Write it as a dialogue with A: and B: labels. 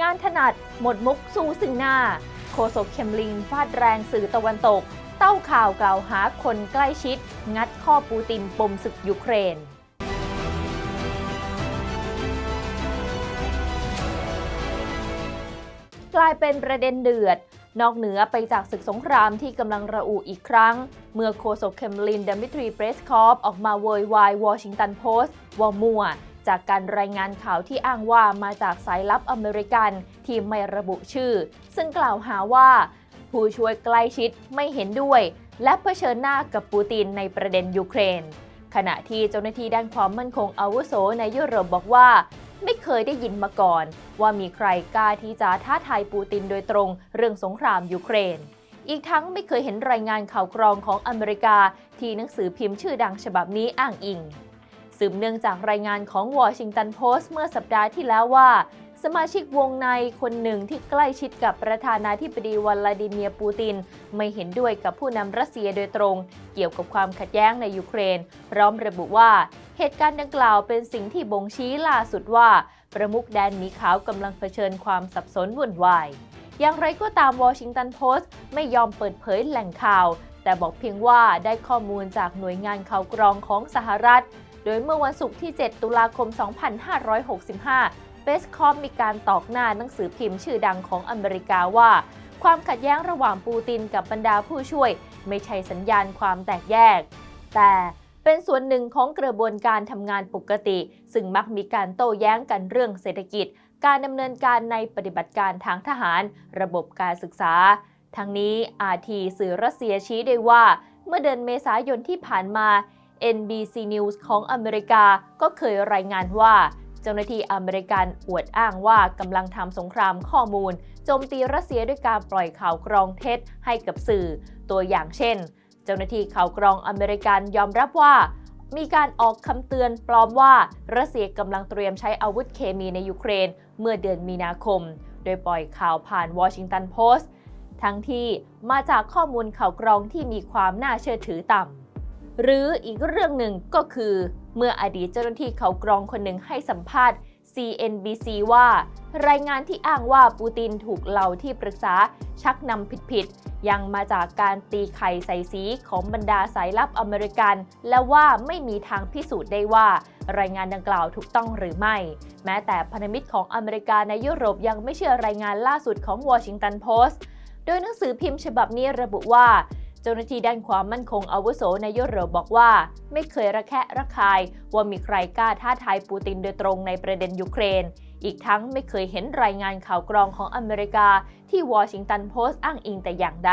A: งานถนัด หมดมุกสู้ซึ่งหน้า โคศกเคมลินฟาดแรงสื่อตะวันตก เต้าข่าวกล่าวหาคนใกล้ชิด งัดข้อปูตินปมศึกยูเครนกลายเป็นประเด็นเดือด นอกเหนือไปจากศึกสงครามที่กำลังระอุอีกครั้ง เมื่อโฆษกเคมลินเดมิทรีเปรสคอฟออกมาโวยวายวอชิงตันโพสต์ว่ามัว จากการรายงานข่าวที่อ้างว่ามาจากสายลับอเมริกันที่ไม่ระบุชื่อ ซึ่งกล่าวหาว่า ผู้ช่วยใกล้ชิดไม่เห็นด้วย และเผชิญหน้ากับปูตินในประเด็นยูเครน ขณะที่เจ้าหน้าที่ด้านความมั่นคงอาวุโสในยุโรปบอกว่า ไม่เคยได้ยินมาก่อน ว่ามีใครกล้าที่จะท้าทายปูตินโดยตรงเรื่องสงครามยูเครนอีกทั้งไม่เคยเห็นรายงานข่าวกรองของอเมริกา ที่หนังสือพิมพ์ชื่อดังฉบับนี้อ้างอิง สืบเนื่องจากรายงานของวอชิงตันโพสต์เมื่อสัปดาห์ที่แล้วว่า สมาชิกวงในคนหนึ่งที่ใกล้ชิดกับประธานาธิบดีวลาดิเมียร์ปูติน ไม่เห็นด้วยกับผู้นำรัสเซียโดยตรง เกี่ยวกับความขัดแย้งในยูเครน พร้อมระบุว่า เหตุการณ์ดังกล่าวเป็นสิ่งที่บ่งชี้ล่าสุดว่า ประมุขแดนหมีขาวกำลังเผชิญความสับสนวุ่นวายอย่างไรก็ตามวอชิงตันโพสต์ไม่ยอมเปิดเผยแหล่งข่าว แต่บอกเพียงว่าได้ข้อมูลจากหน่วยงานข่าวกรองของสหรัฐ โดยเมื่อวันศุกร์ที่ 7 ตุลาคม 2565 เบสคอมมีการตอกหน้าหนังสือพิมพ์ชื่อดังของอเมริกาว่า ความขัดแย้งระหว่างปูตินกับบรรดาผู้ช่วย ไม่ใช่สัญญาณความแตกแยก แต่เป็นส่วนหนึ่งของกระบวนการทำงานปกติ ซึ่งมักมีการโต้แย้งกันเรื่องเศรษฐกิจ การดำเนินการในปฏิบัติการทางทหาร ระบบการศึกษา ทั้งนี้อาทีสื่อรัสเซียชี้ได้ว่า เมื่อเดือนเมษายนที่ผ่านมา NBC News ของอเมริกาก็เคยรายงานว่า เจ้าหน้าที่อเมริกันอวดอ้างว่ากำลังทำสงครามข้อมูลโจมตีรัสเซียด้วยการปล่อยข่าวกรองเท็จให้กับสื่อ ตัวอย่างเช่น เจ้าหน้าที่ข่าวกรองอเมริกันยอมรับว่ามีการออกคำเตือนปลอมว่ารัสเซียกำลังเตรียมใช้อาวุธเคมีในยูเครน เมื่อเดือนมีนาคม โดยปล่อยข่าวผ่านวอชิงตันโพสต์ทั้งที่มาจากข้อมูลข่าวกรองที่มีความน่าเชื่อถือต่ำ หรืออีกเรื่องหนึ่งก็คือ เมื่ออดีตเจ้าหน้าที่เขากรองคนหนึ่งให้สัมภาษณ์ CNBC ว่า รายงานที่อ้างว่าปูตินถูกเหล่าที่ปรึกษาชักนำผิดๆ ยังมาจากการตีไข่ใส่สีของบรรดาสายลับอเมริกัน และว่าไม่มีทางพิสูจน์ได้ว่า รายงานดังกล่าวถูกต้องหรือไม่ แม้แต่พันธมิตรของอเมริกาในยุโรปยังไม่เชื่อรายงานล่าสุดของวอชิงตันโพสต์โดยหนังสือพิมพ์ฉบับนี้ระบุว่า เจ้าหน้าที่ด้านความมั่นคงอาวุโสในยุโรปบอกว่า ไม่เคยระแคะระคายว่ามีใครกล้าท้าทายปูตินโดยตรงในประเด็นยูเครน อีกทั้งไม่เคยเห็นรายงานข่าวกรองของอเมริกาที่วอชิงตันโพสต์อ้างอิงแต่อย่างใด